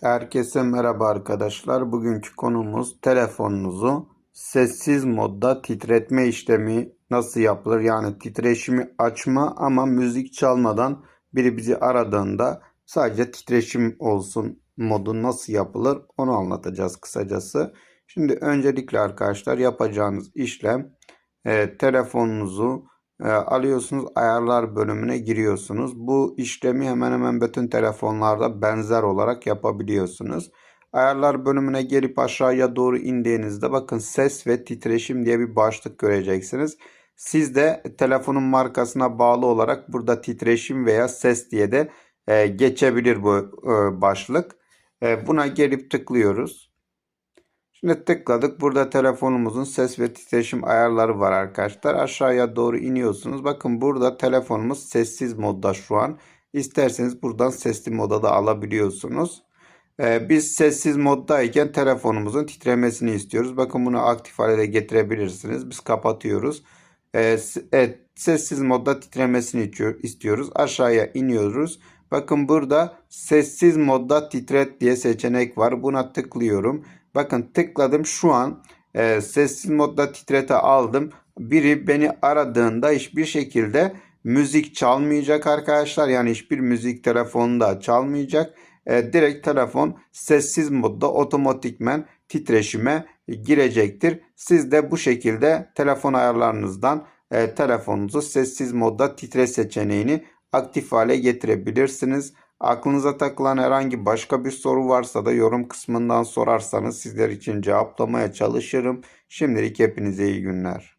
Herkese merhaba arkadaşlar. Bugünkü konumuz telefonunuzu sessiz modda titretme işlemi nasıl yapılır? Yani titreşimi açma ama müzik çalmadan biri bizi aradığında sadece titreşim olsun modu nasıl yapılır onu anlatacağız kısacası. Şimdi öncelikle arkadaşlar yapacağınız işlem e, telefonunuzu e, alıyorsunuz ayarlar bölümüne giriyorsunuz. Bu işlemi hemen hemen bütün telefonlarda benzer olarak yapabiliyorsunuz. Ayarlar bölümüne gelip aşağıya doğru indiğinizde bakın ses ve titreşim diye bir başlık göreceksiniz. Siz de telefonun markasına bağlı olarak burada titreşim veya ses diye de e, geçebilir bu e, başlık. E, buna gelip tıklıyoruz. Şimdi tıkladık. Burada telefonumuzun ses ve titreşim ayarları var arkadaşlar. Aşağıya doğru iniyorsunuz. Bakın burada telefonumuz sessiz modda şu an. İsterseniz buradan sesli moda da alabiliyorsunuz. Ee, biz sessiz moddayken telefonumuzun titremesini istiyoruz. Bakın bunu aktif hale getirebilirsiniz. Biz kapatıyoruz. Ee, evet, sessiz modda titremesini istiyoruz. Aşağıya iniyoruz. Bakın burada sessiz modda titret diye seçenek var. Buna tıklıyorum. Bakın tıkladım şu an e, sessiz modda titrete aldım. Biri beni aradığında hiçbir şekilde müzik çalmayacak arkadaşlar. Yani hiçbir müzik telefonda çalmayacak. E, direkt telefon sessiz modda otomatikmen titreşime girecektir. Siz de bu şekilde telefon ayarlarınızdan e, telefonunuzu sessiz modda titre seçeneğini aktif hale getirebilirsiniz. Aklınıza takılan herhangi başka bir soru varsa da yorum kısmından sorarsanız sizler için cevaplamaya çalışırım. Şimdilik hepinize iyi günler.